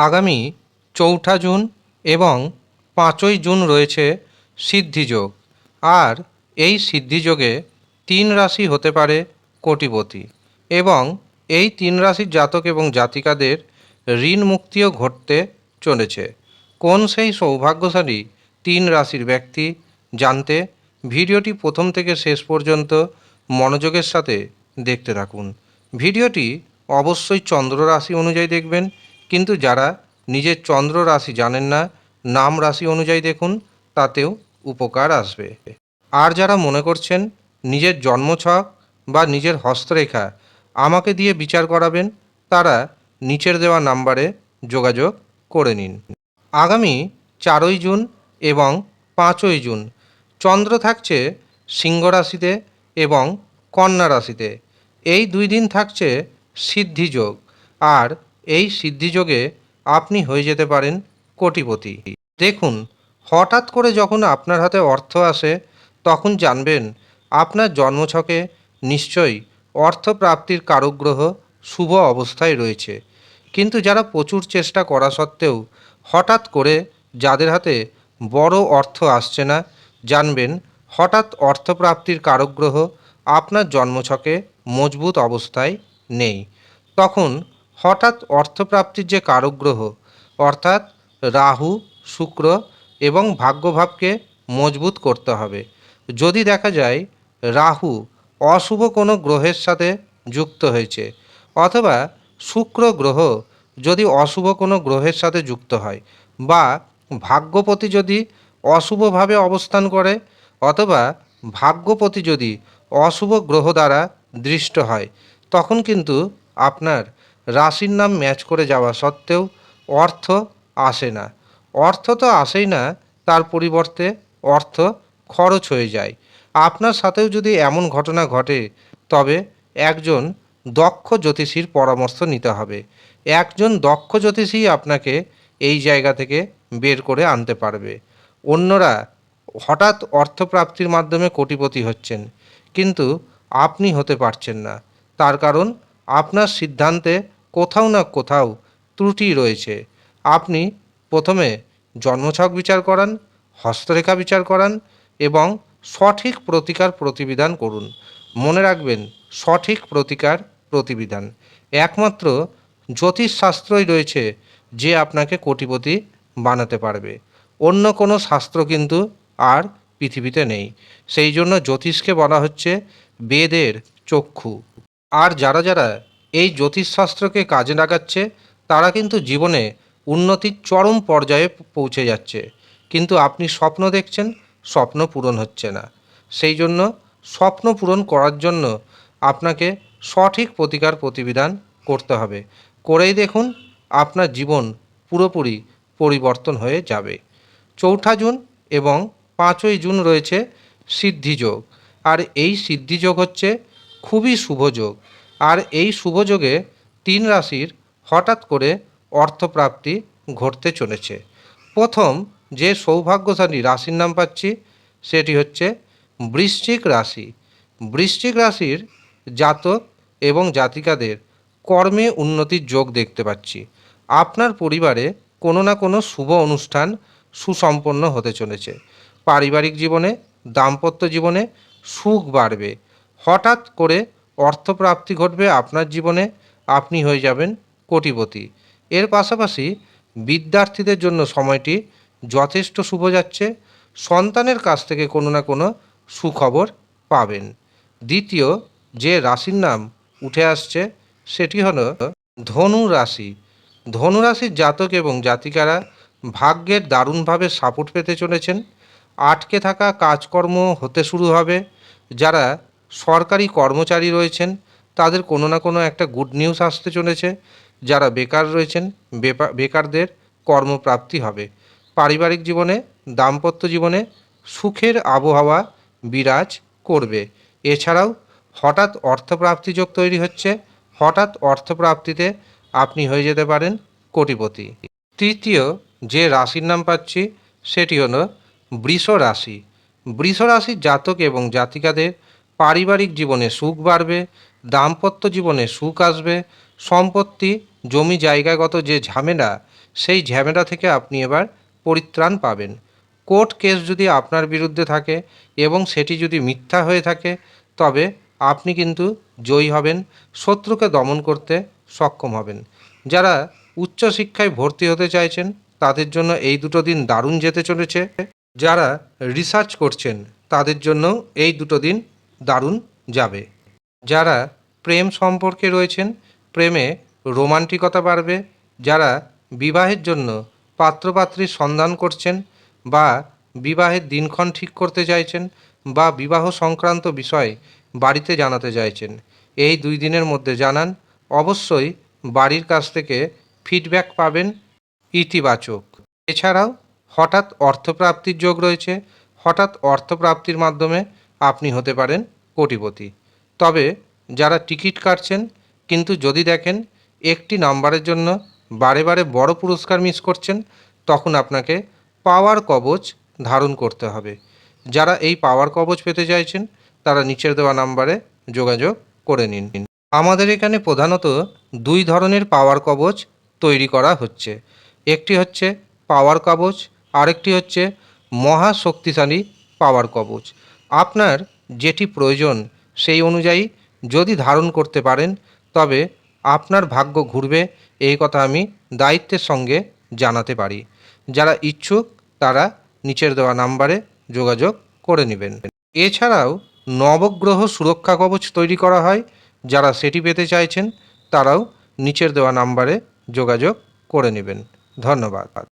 আগামী চৌঠা জুন এবং পাঁচই জুন রয়েছে সিদ্ধিযোগ আর এই সিদ্ধিযোগে তিন রাশি হতে পারে কোটিপতি এবং এই তিন রাশির জাতক এবং জাতিকাদের ঋণ মুক্তিও ঘটতে চলেছে। কোন সেই সৌভাগ্যশালী তিন রাশির ব্যক্তি জানতে ভিডিওটি প্রথম থেকে শেষ পর্যন্ত মনোযোগের সাথে দেখতে থাকুন। ভিডিওটি অবশ্যই চন্দ্র রাশি অনুযায়ী দেখবেন কিন্তু যারা নিজের চন্দ্র রাশি জানেন না, নাম রাশি অনুযায়ী দেখুন, তাতেও উপকার আসবে। আর যারা মনে করছেন, নিজের জন্মছক বা নিজের হস্তরেখা আমাকে দিয়ে বিচার করাবেন, তারা নিচের দেওয়া নাম্বারে যোগাযোগ করে নিন। আগামী চারই জুন এবং পাঁচই জুন, চন্দ্র থাকছে সিংহ রাশিতে এবং কন্যা রাশিতে। এই দুই দিন থাকছে সিদ্ধিযোগ আর এই সিদ্ধিযোগে আপনি হয়ে যেতে পারেন কোটিপতি। দেখুন, হঠাৎ করে যখন আপনার হাতে অর্থ আসে, তখন জানবেন আপনার জন্মছকে নিশ্চয়ই অর্থপ্রাপ্তির কারকগ্রহ শুভ অবস্থায় রয়েছে। কিন্তু যারা প্রচুর চেষ্টা করা সত্ত্বেও হঠাৎ করে যাদের হাতে বড় অর্থ আসছে না, জানবেন হঠাৎ অর্থপ্রাপ্তির কারকগ্রহ আপনার জন্মছকে মজবুত অবস্থায় নেই। তখন হঠাৎ অর্থপ্রাপ্তির যে কারকগ্রহ অর্থাৎ রাহু, শুক্র এবং ভাগ্যভাবকে মজবুত করতে হবে। যদি দেখা যায়, রাহু অশুভ কোনো গ্রহের সাথে যুক্ত হয়েছে, অথবা শুক্র গ্রহ যদি অশুভ কোনো গ্রহের সাথে যুক্ত হয়, বা ভাগ্যপতি যদি অশুভভাবে অবস্থান করে, অথবা ভাগ্যপতি যদি অশুভ গ্রহ দ্বারা দৃষ্ট হয়, তখন কিন্তু আপনার রাশির নাম ম্যাচ করে যাওয়া সত্ত্বেও অর্থ আসে না। অর্থ তো আসেই না, তার পরিবর্তে অর্থ খরচ হয়ে যায়। আপনার সাথেও যদি এমন ঘটনা ঘটে, তবে একজন দক্ষ জ্যোতিষীর পরামর্শ নিতে হবে। একজন দক্ষ জ্যোতিষী আপনাকে এই জায়গা থেকে বের করে আনতে পারবে। অন্যরা হঠাৎ অর্থপ্রাপ্তির মাধ্যমে কোটিপতি হচ্ছেন, কিন্তু আপনি হতে পারছেন না। তার কারণ, আপনার সিদ্ধান্তে কোথাও না কোথাও ত্রুটি রয়েছে। আপনি প্রথমে জন্মছক বিচার করান, হস্তরেখা বিচার করান এবং সঠিক প্রতিকার প্রতিবিধান করুন। মনে রাখবেন, সঠিক প্রতিকার প্রতিবিধান। একমাত্র জ্যোতিষশাস্ত্রই রয়েছে যে আপনাকে কোটিপতি বানাতে পারবে। অন্য কোনো শাস্ত্র কিন্তু আর পৃথিবীতে নেই। সেই জন্য জ্যোতিষকে বলা হচ্ছে বেদের চক্ষু। আর যারা যারা এই জ্যোতিষশাস্ত্রকে কাজে লাগাচ্ছে, তারা কিন্তু জীবনে উন্নতির চরম পর্যায়ে পৌঁছে যাচ্ছে। কিন্তু আপনি স্বপ্ন দেখছেন, স্বপ্ন পূরণ হচ্ছে না। সেই জন্য স্বপ্ন পূরণ করার জন্য আপনাকে সঠিক প্রতিকার প্রতিবিধান করতে হবে। করেই দেখুন, আপনার জীবন পুরোপুরি পরিবর্তন হয়ে যাবে। চৌঠা জুন এবং পাঁচই জুন রয়েছে সিদ্ধিযোগ আর এই সিদ্ধিযোগ হচ্ছে খুবই শুভ যোগ। আর এই শুভ যোগে তিন রাশির হঠাৎ করে অর্থপ্রাপ্তি ঘটতে চলেছে। প্রথম যে সৌভাগ্যশালী রাশির নাম পাচ্ছি, সেটি হচ্ছে বৃশ্চিক রাশি। বৃশ্চিক রাশির জাতক এবং জাতিকাদের কর্মে উন্নতির যোগ দেখতে পাচ্ছি। আপনার পরিবারে কোনো না কোনো শুভ অনুষ্ঠান সুসম্পন্ন হতে চলেছে। পারিবারিক জীবনে, দাম্পত্য জীবনে সুখ বাড়বে। হঠাৎ করে অর্থপ্রাপ্তি ঘটবে আপনার জীবনে, আপনি হয়ে যাবেন কোটিপতি। এর পাশাপাশি বিদ্যার্থীদের জন্য সময়টি যথেষ্ট শুভ যাচ্ছে, সন্তানের কাছ থেকে কোনো না কোনো সুখবর পাবেন। দ্বিতীয় যে রাশির নাম উঠে আসছে, সেটি হলো ধনু রাশি ধনু রাশির জাতক এবং জাতিকারা ভাগ্যের দারুণভাবে সাপোর্ট পেতে চলেছেন, আটকে থাকা কাজকর্ম হতে শুরু হবে, যারা সরকারি কর্মচারী রয়েছেন, তাদের কোনো না কোনো একটা গুড নিউজ আসতে চলেছে। যারা বেকার রয়েছেন বেকারদের কর্মপ্রাপ্তি হবে। পারিবারিক জীবনে, দাম্পত্য জীবনে সুখের আবহাওয়া বিরাজ করবে। এছাড়াও হঠাৎ অর্থপ্রাপ্তি যোগ তৈরি হচ্ছে। হঠাৎ অর্থপ্রাপ্তিতে আপনি হয়ে যেতে পারেন কোটিপতি। তৃতীয় যে রাশির নাম পাচ্ছি, সেটি হলো বৃষ রাশি বৃষ রাশির জাতক এবং জাতিকাদের পারিবারিক জীবনে সুখ বাড়বে, দাম্পত্য জীবনে সুখ আসবে, সম্পত্তি, জমি, জায়গাগত যে ঝামেলা, সেই ঝামেলা থেকে আপনি এবার পরিত্রাণ পাবেন। কোর্ট কেস যদি আপনার বিরুদ্ধে থাকে এবং সেটি যদি মিথ্যা হয়ে থাকে, তবে আপনি কিন্তু জয়ী হবেন, শত্রুকে দমন করতে সক্ষম হবেন। যারা উচ্চশিক্ষায় ভর্তি হতে চাইছেন, তাদের জন্য এই দুটো দিন দারুণ যেতে চলেছে। যারা রিসার্চ করছেন, তাদের জন্য এই দুটো দিন দারুণ যাবে। যারা প্রেম সম্পর্কে রয়েছেন, প্রেমে রোমান্টিকতা বাড়বে। যারা বিবাহের জন্য পাত্রপাত্রীর সন্ধান করছেন বা বিবাহের দিনক্ষণ ঠিক করতে চাইছেন বা বিবাহ সংক্রান্ত বিষয় বাড়িতে জানাতে চাইছেন, এই দুই দিনের মধ্যে জানান, অবশ্যই বাড়ির কাছ থেকে ফিডব্যাক পাবেন ইতিবাচক। এছাড়াও হঠাৎ অর্থপ্রাপ্তির যোগ রয়েছে। হঠাৎ অর্থপ্রাপ্তির মাধ্যমে আপনি হতে পারেন কোটিপতি। তবে যারা টিকিট কাটছেন, কিন্তু যদি দেখেন একটি নাম্বারের জন্য বারে বারে বড় পুরস্কার মিস করছেন, তখন আপনাকে পাওয়ার কবচ ধারণ করতে হবে। যারা এই পাওয়ার কবচ পেতে চাইছেন, তারা নিচের দেওয়া নাম্বারে যোগাযোগ করে নিন। আমাদের এখানে প্রধানত দুই ধরনের পাওয়ার কবচ তৈরি করা হচ্ছে। একটি হচ্ছে পাওয়ার কবচ, আরেকটি হচ্ছে মহা শক্তিশালী পাওয়ার কবচ। আপনার যেটি প্রয়োজন সেই অনুযায়ী যদি ধারণ করতে পারেন, তবে আপনার ভাগ্য ঘুরবে, এই কথা আমি দায়িত্বের সঙ্গে জানাতে পারি। যারা ইচ্ছুক, তারা নিচের দেওয়া নাম্বারে যোগাযোগ করে নেবেন। এছাড়াও নবগ্রহ সুরক্ষা কবচ তৈরি করা হয়। যারা সেটি পেতে চাইছেন, তারাও নিচের দেওয়া নাম্বারে যোগাযোগ করে নেবেন। ধন্যবাদ।